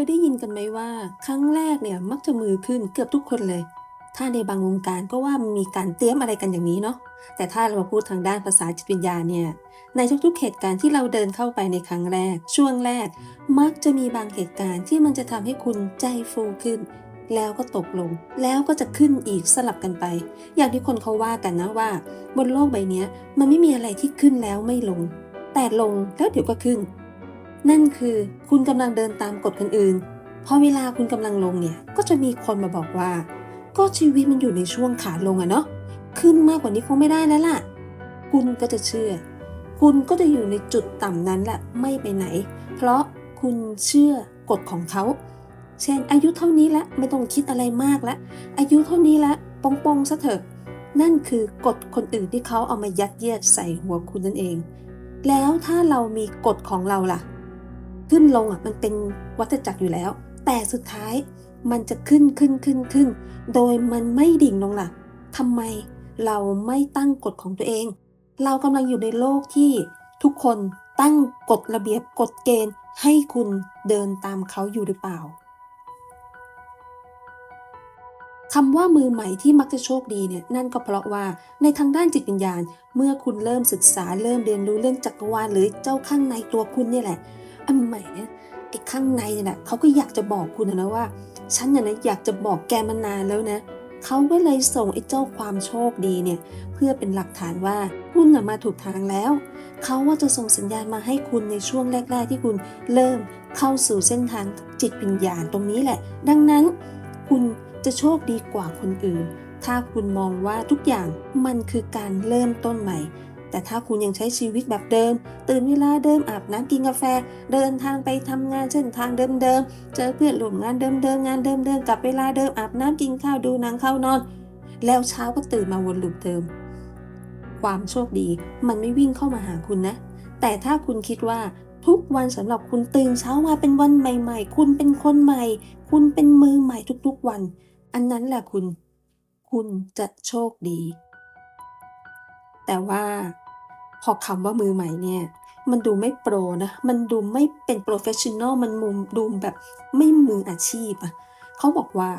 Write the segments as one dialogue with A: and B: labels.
A: ยได้ยินกันไหมว่า ครั้งแรกเนี่ยมักจะมือขึ้นเกือบทุกคนเลย ถ้าในบางวงการก็ว่ามีการเตรียมอะไรกันอย่างนี้เนาะแต่ถ้าเรามาพูดทางด้านภาษาจิตวิญญาณเนี่ยในทุกๆเหตุการณ์ที่เราเดินเข้าไปในครั้งแรก ช่วงแรก มักจะมีบางเหตุการณ์ที่มันจะทำให้คุณใจฟูขึ้น แล้วก็ตกลง แล้วก็จะขึ้นอีกสลับกันไป อย่างที่คนเขาว่ากันนะว่า บนโลกใบนี้มันไม่มีอะไรที่ขึ้นแล้วไม่ลง แต่ลงแล้วเดี๋ยวก็ขึ้น นั่นคือคุณกำลังเดินตามกฎคนอื่น พอเวลาคุณกำลังลงเนี่ย ก็จะมีคนมาบอกว่า ก็ชีวิตมันอยู่ในช่วงขาลงอะเนาะ ขึ้นมากกว่านี้คงไม่ได้แล้วล่ะ คุณก็จะเชื่อ คุณก็จะอยู่ในจุดต่ำนั้นแหละไม่ไปไหน เพราะคุณเชื่อกฎของเขา เช่น อายุเท่านี้แล้วไม่ต้องคิดอะไรมากแล้วอายุเท่านี้แล้วปองปองๆซะเถอะ นั่นคือกฎคนอื่นที่เขาเอามายัดเยียดใส่หัวคุณนั่นเอง แล้วถ้าเรามีกฎของเราล่ะ ขึ้นลงอะมันเป็นวัฏจักรอยู่แล้ว แต่สุดท้ายมันจะขึ้นขึ้นขึ้นขึ้น โดยมันไม่ดิ่งลงล่ะทำไมเราไม่ตั้งกฎของตัวเอง เรากำลังอยู่ในโลกที่ทุกคนตั้งกฎระเบียบกฎเกณฑ์ให้คุณเดินตามเขาอยู่หรือเปล่าคำว่ามือใหม่ที่มักจะโชคดีเนี่ยนั่นก็เพราะว่าในทางด้านจิตวิญญาณ เมื่อคุณเริ่มศึกษาเริ่มเรียนรู้เรื่องจักรวาลหรือเจ้าข้างในตัวคุณเนี่ยแหละ อันใหม่ไอ้ข้างในเนี่ยแหละเขาก็อยากจะบอกคุณนะว่า ฉันเนี่ยนะอยากจะบอกแกมานานแล้วนะเขาก็เลยส่งไอ้เจ้าความโชคดีเนี่ยเพื่อเป็นหลักฐานว่าคุณน่ะมาถูกทางแล้ว เขาว่าจะส่งสัญญาณมาให้คุณในช่วงแรก ๆ ที่คุณเริ่มเข้าสู่เส้นทางจิตวิญญาณตรงนี้แหละ ดังนั้น คุณจะโชคดีกว่าคนอื่น ถ้าคุณมองว่าทุกอย่างมันคือการเริ่มต้นใหม่ แต่ถ้าคุณยังใช้ชีวิตแบบเดิม ตื่นเวลาเดิมอาบน้ำกินกาแฟ เดินทางไปทำงานเส้นทางเดิมๆ เจอเพื่อนร่วมงานเดิมๆ งานเดิมๆกลับเวลาเดิมอาบน้ำกินข้าวดูหนังเข้านอน แล้วเช้าก็ตื่นมาวนลูปเดิม ความโชคดีมันไม่วิ่งเข้ามาหาคุณนะ แต่ถ้าคุณคิดว่าทุกวันสำหรับคุณตื่นเช้ามาเป็นวันใหม่ ๆ คุณเป็นคนใหม่ คุณเป็นมือใหม่ทุกๆวัน อันนั้นแหละคุณ คุณจะโชคดี แต่ว่าพอคำว่ามือใหม่เนี่ย มันดูไม่โปรนะ มันดูไม่เป็นโปรเฟชชั่นอล มันมุมดูแบบไม่มืออาชีพอะเขาบอกว่า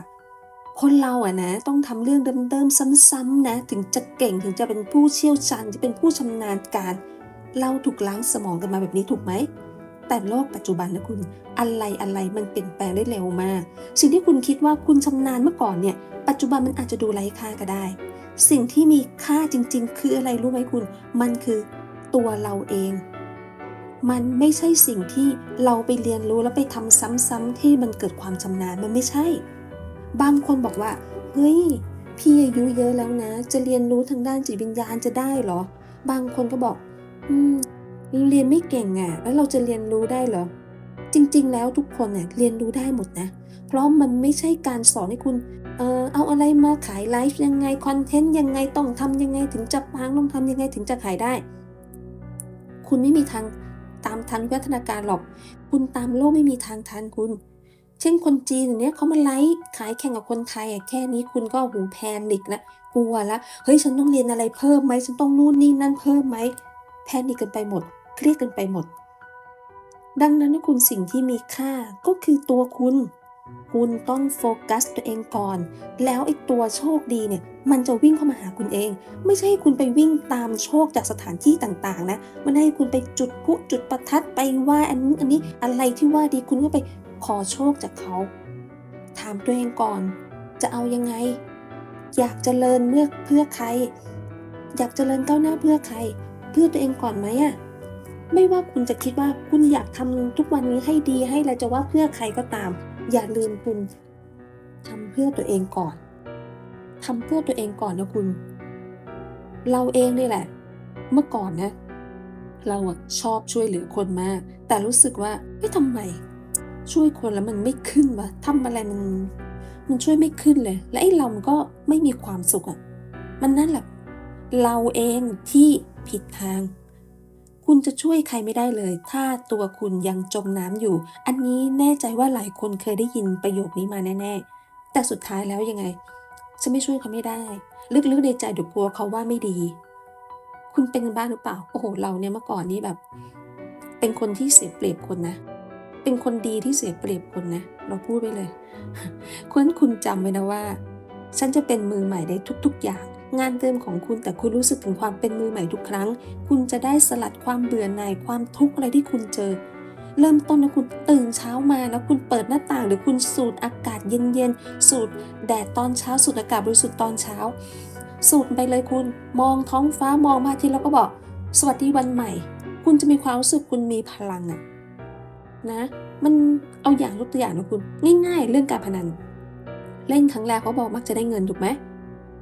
A: คนเราอะนะ ต้องทำเรื่องเดิมๆซ้ำๆนะ ถึงจะเก่งถึงจะเป็นผู้เชี่ยวชาญจะเป็นผู้ชำนาญการเราถูกล้างสมองกันมาแบบนี้ถูกไหมแต่โลกปัจจุบันนะคุณอะไรอะไรมันเปลี่ยนแปลงได้เร็วมาก สิ่งที่คุณคิดว่าคุณชำนาญเมื่อก่อนเนี่ย ปัจจุบันมันอาจจะดูไร้ค่าก็ได้ สิ่งที่มีค่าจริง ๆ คืออะไรรู้ไหมคุณ มันคือตัวเราเอง มันไม่ใช่สิ่งที่เราไปเรียนรู้แล้วไปทำซ้ำๆที่มันเกิดความชำนาญมันไม่ใช่ บางคนบอกว่า เฮ้ย พี่อายุเยอะแล้วนะ จะเรียนรู้ทางด้านจิตวิญญาณจะได้เหรอ บางคนก็บอก อืมเรียนไม่เก่งอะ่ะ แล้วเราจะเรียนรู้ได้เหรอ จริง ๆ แล้วทุกคนเนี่ยเรียนรู้ได้หมดนะ เพราะมันไม่ใช่การสอนให้คุณ เออเอาอะไรมาขายไลฟ์ยังไงคอนเทนต์ยังไงต้องทำยังไงถึงจะปังต้องทำยังไงถึงจะขายได้ คุณไม่มีทางตามทันวิวัฒนาการหรอก คุณตามโลกไม่มีทางทันคุณ เช่นคนจีนอย่างเนี้ยเขามาไลฟ์ขายแข่งกับคนไทยอะแค่นี้คุณก็หูแพนิกละกลัวละเฮ้ยฉันต้องเรียนอะไรเพิ่มไหมฉันต้องนู่นนี่นั่นเพิ่มไหมแพนิกกันไปหมด เครียดกันไปหมด ดังนั้นคุณสิ่งที่มีค่าก็คือตัวคุณ คุณต้องโฟกัสตัวเองก่อน แล้วไอ้ตัวโชคดีเนี่ย มันจะวิ่งเข้ามาหาคุณเอง ไม่ใช่คุณไปวิ่งตามโชคจากสถานที่ต่างๆ นะ มันให้คุณไปจุดพลุจุดประทัดไปว่าอันนู้อันนี้อะไรที่ว่าดีคุณก็ไปขอโชคจากเขา ถามตัวเองก่อน จะเอายังไง อยากเจริญเมื่อเพื่อใคร อยากเจริญก้าวหน้าเพื่อใคร เพื่อตัวเองก่อนไหมอะ ไม่ว่าคุณจะคิดว่าคุณอยากทำทุกวันนี้ให้ดีให้อะจะว่าเพื่อใครก็ตาม อย่าลืมคุณทำเพื่อตัวเองก่อนทำเพื่อตัวเองก่อนนะคุณ เราเองนี่แหละ เมื่อก่อนนะ เราอะชอบช่วยเหลือคนมาก แต่รู้สึกว่าเฮ้ยทำไม ช่วยคนแล้วมันไม่ขึ้นวะทำอะไรมัน มันช่วยไม่ขึ้นเลย และไอ้เราก็ไม่มีความสุขอะมันนั่นแหละเราเองที่ผิดทาง คุณจะช่วยใครไม่ได้เลย ถ้าตัวคุณยังจมน้ำอยู่ อันนี้แน่ใจว่าหลายคนเคยได้ยินประโยคนี้มาแน่ ๆ แต่สุดท้ายแล้วยังไงฉันไม่ช่วยเขาไม่ได้ ลึกๆในใจเดี๋ยวกลัวเขาว่าไม่ดี คุณเป็นบ้างหรือเปล่า โอ้โห เราเนี่ยเมื่อก่อนนี้แบบ เป็นคนที่เสียเปรียบคนนะ เป็นคนดีที่เสียเปรียบคนนะ เราพูดไปเลยคุณคุณจำไว้นะว่า ฉันจะเป็นมือใหม่ในทุก ๆ อย่าง งานเดิมของคุณแต่คุณรู้สึกถึงความเป็นมือใหม่ทุกครั้ง คุณจะได้สลัดความเบื่อหน่ายความทุกข์อะไรที่คุณเจอ เริ่มต้นนะคุณตื่นเช้ามาแล้วคุณเปิดหน้าต่าง หรือคุณสูดอากาศเย็นๆ สูดแดดตอนเช้า สูดอากาศบริสุทธิ์ตอนเช้า สูดไปเลยคุณ มองท้องฟ้ามองพระอาทิตย์แล้วก็บอก สวัสดีวันใหม่ คุณจะมีความรู้สึกคุณมีพลังอะนะ มันเอาอย่างยกตัวอย่างนะคุณ ง่าย ๆ เรื่องการพนัน เล่นครั้งแรกเขาบอกมักจะได้เงินถูกไหม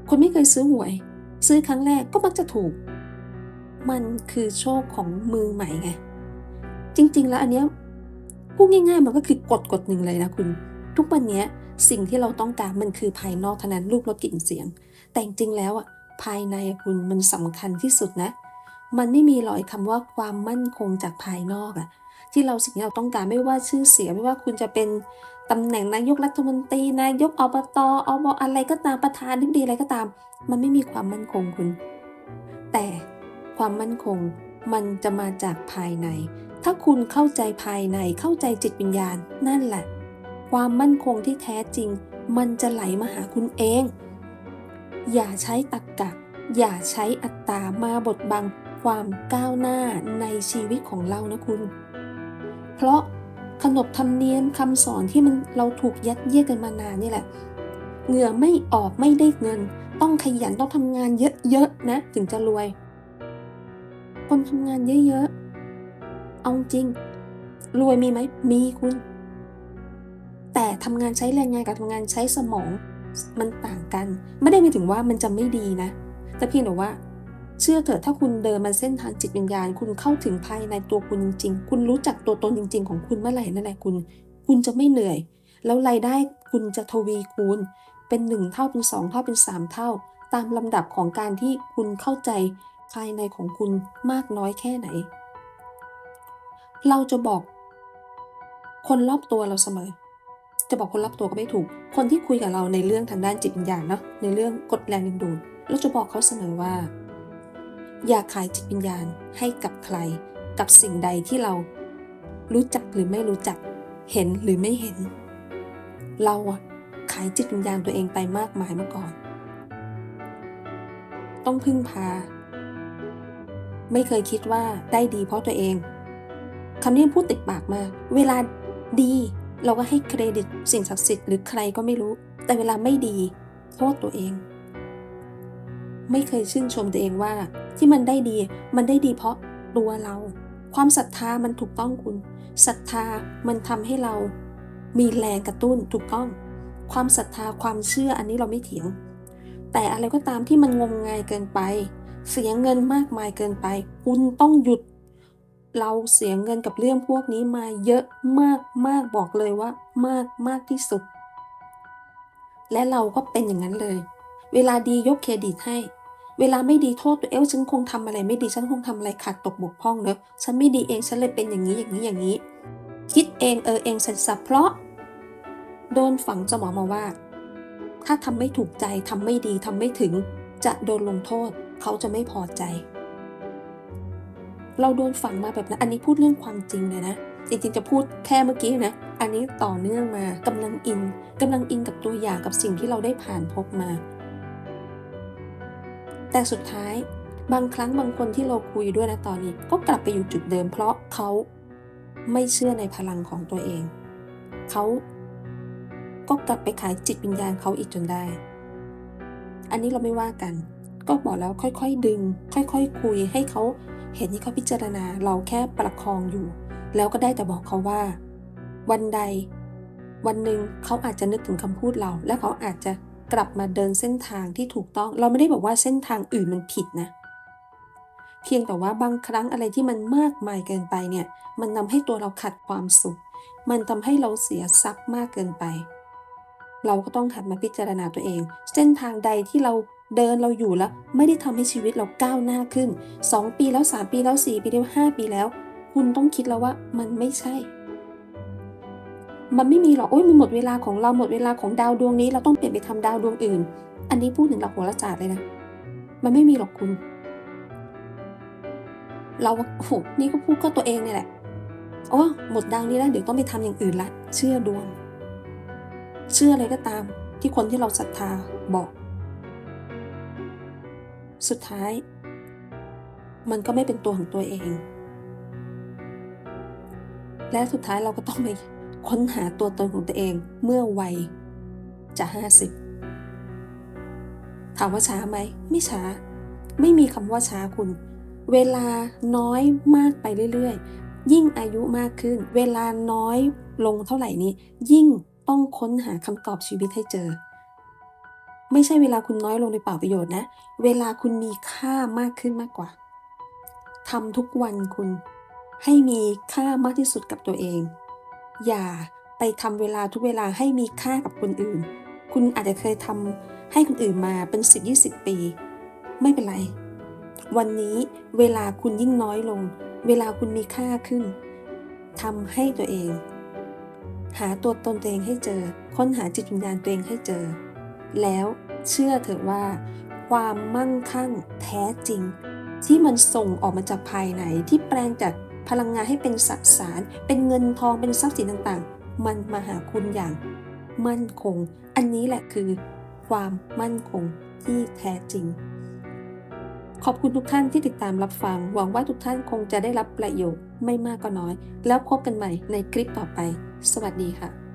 A: คนไม่เคยซื้อหวย ซื้อครั้งแรกก็มักจะถูก มันคือโชคของมือใหม่ไง จริง ๆ แล้วอันเนี้ยพูดง่าย ๆ มันก็คือกฎกฎหนึ่งเลยนะคุณ ทุกวันนี้สิ่งที่เราต้องการมันคือภายนอกเท่านั้นรูปรสกลิ่นเสียง แต่จริงๆแล้วอะภายในคุณมันสำคัญที่สุดนะ มันไม่มีรอยคำว่าความมั่นคงจากภายนอกอะที่เราสิ่งที่เราต้องการไม่ว่าชื่อเสียงไม่ว่าคุณจะเป็น ตำแหน่งนายกรัฐมนตรีนายกอบตอบอะไรก็ตามประธานทิบดีอะไรก็ตาม มันไม่มีความมั่นคงคุณ แต่ความมั่นคงมันจะมาจากภายใน ถ้าคุณเข้าใจภายในเข้าใจจิตวิญญาณ นั่นแหละ ความมั่นคงที่แท้จริง มันจะไหลมาหาคุณเอง อย่าใช้ตรรกกะ อย่าใช้อัตตามาบดบัง ความก้าวหน้าในชีวิตของเรานะคุณ เพราะ ขนบธรรมเนียมคำสอนที่มันเราถูกยัดเยียดกันมานานนี่แหละ เหงื่อไม่ออกไม่ได้เงิน ต้องขยันต้องทำงานเยอะๆนะ ถึงจะรวย คนทำงานเยอะๆ เอาจริง รวยมีไหม มีคุณ แต่ทำงานใช้แรงงานกับทำงานใช้สมองมันต่างกัน ไม่ได้หมายถึงว่ามันจะไม่ดีนะ แต่เพียงแต่ว่า เชื่อเถอะถ้าคุณเดินมาเส้นทางจิตวิญญาณ คุณเข้าถึงภายในตัวคุณจริงๆ คุณรู้จักตัวตนจริง ๆ ของคุณเมื่อไหร่นั่นแหละคุณ คุณจะไม่เหนื่อย แล้วรายได้คุณจะทวีคูณ เป็นหนึ่งเท่าเป็นสองเท่าเป็นสามเท่า ตามลำดับของการที่คุณเข้าใจภายในของคุณมากน้อยแค่ไหน เราจะบอก คนรอบตัวเราเสมอ จะบอกคนรอบตัวก็ไม่ถูก คนที่คุยกับเราในเรื่องทางด้านจิตวิญญาณเนาะในเรื่องกฎแรงดึงดูดเราจะบอกเขาเสมอว่า อย่าขายจิตวิญญาณให้กับใคร กับสิ่งใดที่เรารู้จักหรือไม่รู้จัก เห็นหรือไม่เห็น เราขายจิตวิญญาณตัวเองไปมากมายมื่อก่อน ต้องพึ่งพา ไม่เคยคิดว่าได้ดีเพราะตัวเองคำนี้พูดติดปากมาก เวลาดีเราก็ให้เครดิตสิ่งศักดิ์สิทธิ์หรือใครก็ไม่รู้ แต่เวลาไม่ดีโทษตัวเอง ไม่เคยชื่นชมตัวเองว่า ที่มันได้ดี มันได้ดีเพราะตัวเรา ความศรัทธามันถูกต้องคุณศรัทธามันทำให้เรา มีแรงกระตุ้นถูกต้อง ความศรัทธาความเชื่ออันนี้เราไม่เถียง แต่อะไรก็ตามที่มันงมงายเกินไป เสียเงินมากมายเกินไป คุณต้องหยุด เราเสียเงินกับเรื่องพวกนี้มาเยอะมากมากบอกเลยว่า มากมากที่สุด และเราก็เป็นอย่างนั้นเลย เวลาดียกเครดิตให้ เวลาไม่ดีโทษตัวเองฉันคงทำอะไรไม่ดีฉันคงทำอะไรขาดตกบกพร่องเนอะฉันไม่ดีเองฉันเลยเป็นอย่างนี้อย่างนี้อย่างนี้ คิดเองเออเองสัสับเพราะ โดนฝังสมองมาว่า ถ้าทำไม่ถูกใจทำไม่ดีทำไม่ถึง จะโดนลงโทษ เขาจะไม่พอใจ เราโดนฝังมาแบบนั้นอันนี้พูดเรื่องความจริงเลยนะจริงๆจะพูดแค่เมื่อกี้นะ อันนี้ต่อเนื่องมากำลังอินกำลังอินกับตัวอย่างกับสิ่งที่เราได้ผ่านพบมา แต่สุดท้าย บางครั้งบางคนที่เราคุยด้วยนะตอนนี้ ก็กลับไปอยู่จุดเดิม เพราะเขาไม่เชื่อในพลังของตัวเอง เขาก็กลับไปขายจิตวิญญาณเขาอีกจนได้ อันนี้เราไม่ว่ากัน ก็บอกแล้วค่อยๆดึง ค่อยๆคคุยให้เขาเห็นที่เขาพิจารณาเราแค่ประคองอยู่ แล้วก็ได้แต่บอกเขาว่า วันใด วันหนึ่งเขาอาจจะนึกถึงคำพูดเรา และเขาอาจจะ กลับมาเดินเส้นทางที่ถูกต้อง เราไม่ได้บอกว่าเส้นทางอื่นมันผิดนะ เพียงแต่ว่าบางครั้งอะไรที่มันมากมายเกินไปเนี่ย มันทำให้ตัวเราขัดความสุข มันทำให้เราเสียทรัพย์มากเกินไป เราก็ต้องหัดมาพิจารณาตัวเอง เส้นทางใดที่เราเดินเราอยู่แล้ว ไม่ได้ทำให้ชีวิตเราก้าวหน้าขึ้น 2 ปีแล้ว 3 ปีแล้ว 4 ปีแล้ว 5 ปีแล้ว คุณต้องคิดแล้วว่ามันไม่ใช่ มันไม่มีหรอกโอ้ยมันหมดเวลาของเราหมดเวลาของดาวดวงนี้ เราต้องเปลี่ยนไปทำดาวดวงอื่น อันนี้พูดถึงหลักโหราศาสตร์เลยนะมันไม่มีหรอกคุณ เราโอ้โหนี่ก็พูดก็ตัวเองเนี่ยแหละโอ้หมดดังนี้แล้วเดี๋ยวต้องไปทำอย่างอื่นละเชื่อดวง เชื่ออะไรก็ตาม ที่คนที่เราศรัทธาบอก สุดท้าย มันก็ไม่เป็นตัวของตัวเอง และสุดท้ายเราก็ต้องไป ค้นหาตัวตนของตัวเองเมื่อวัยจะห้าสิบถามว่าช้าไหม ไม่ช้า ไม่มีคำว่าช้าคุณ เวลาน้อยมากไปเรื่อยๆ ยิ่งอายุมากขึ้น เวลาน้อยลงเท่าไหร่นี้ ยิ่งต้องค้นหาคำตอบชีวิตให้เจอ ไม่ใช่เวลาคุณน้อยลงในเปล่าประโยชน์นะ เวลาคุณมีค่ามากขึ้นมากกว่าทำทุกวันคุณให้มีค่ามากที่สุดกับตัวเอง อย่าไปทำเวลาทุกเวลาให้มีค่ากับคนอื่น คุณอาจจะเคยทำให้คนอื่นมาเป็น 10-20 ปี ไม่เป็นไร วันนี้เวลาคุณยิ่งน้อยลง เวลาคุณมีค่าขึ้นทำให้ตัวเอง หาตัวตนตัวเองให้เจอ ค้นหาจิตวิญญาณตัวเองให้เจอ แล้วเชื่อเถอะว่า ความมั่งคั่งแท้จริง ที่มันส่งออกมาจากภายในที่แปลงจาก พลังงานให้เป็นสสาร เป็นเงินทองเป็นทรัพย์สินต่างๆ มันมาหาคุณอย่างมั่นคง อันนี้แหละคือความมั่นคงที่แท้จริง ขอบคุณทุกท่านที่ติดตามรับฟัง หวังว่าทุกท่านคงจะได้รับประโยชน์ไม่มากก็น้อย แล้วพบกันใหม่ในคลิปต่อไป สวัสดีค่ะ